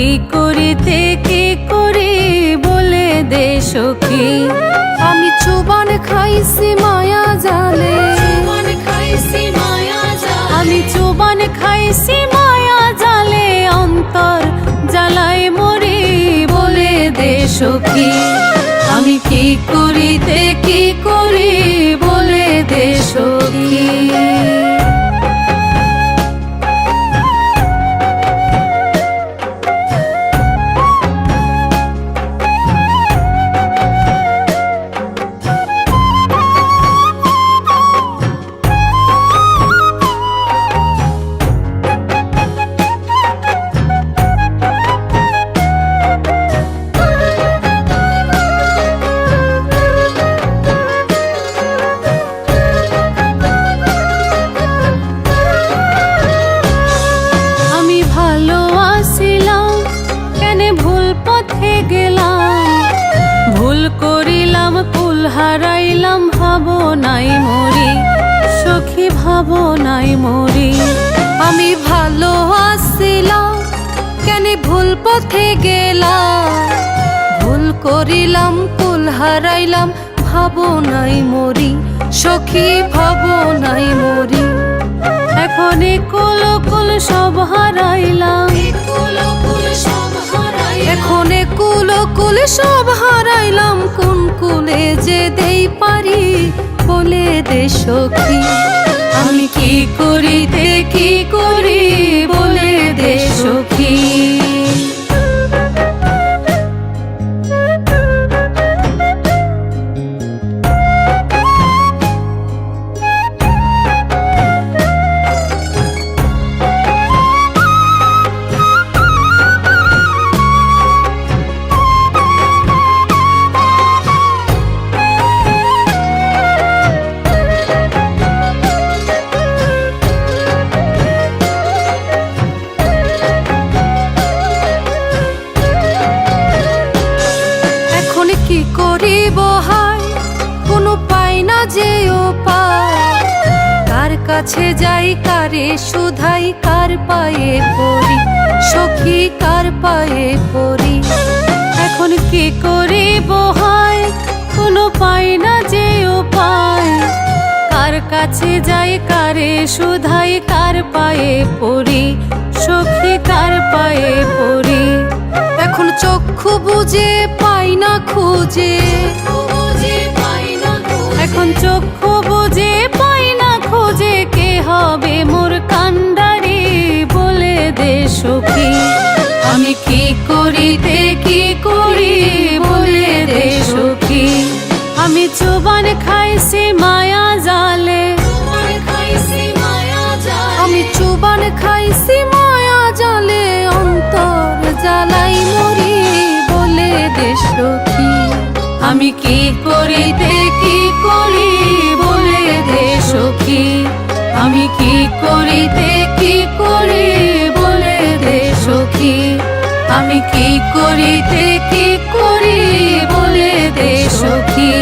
কি করিতে কি করি বলে দে সখী? আমি চুবান খাইছি মায়া জালে। আমি চুবান খাইছি মায়া জালে অন্তর জ্বালায় মরি বলে দে সখী। আমি কি করিতে কি করি বলে দে সখী? হারাইলাম ভাবো নাই মরি, সখী ভাবো নাই মরি। আমি ভালো আছিলাম, কেন ভুল পথে গেলাম? ভুল করিলাম কুল হারাইলাম ভাবো নাই মরি, সখী ভাবো নাই মরি। এখন কুল কুল সব হারাইলাম। কুল সব হারাইলাম কোন কুলে যে দেই পারি। বলে দে সখী, আমি কি করিতে কি করি। বলে দে কাছে যাই কারে শুধাই কার পায়ে পড়ি, সখী কার পায়ে পড়ি। এখন কি করিব বহায় কোনো পাই না যে ও পায় কার কাছে যাই কারে শুধাই কার পায়ে পড়ি, সখী কার পায়ে পড়ি। এখন চক্ষু বুঝে, পাই না খুঁজে। চোবান খাইছি মায়া জালে। আমি চুবান খাইছি মায়া জালে, অন্তর জ্বালাই মরি বলে দে সখী আমি কি করিতে কি করি বলে দে সখী আমি কি করিতে কি করি বলে দে সখী আমি কি করিতে কি করি বলে দে সখী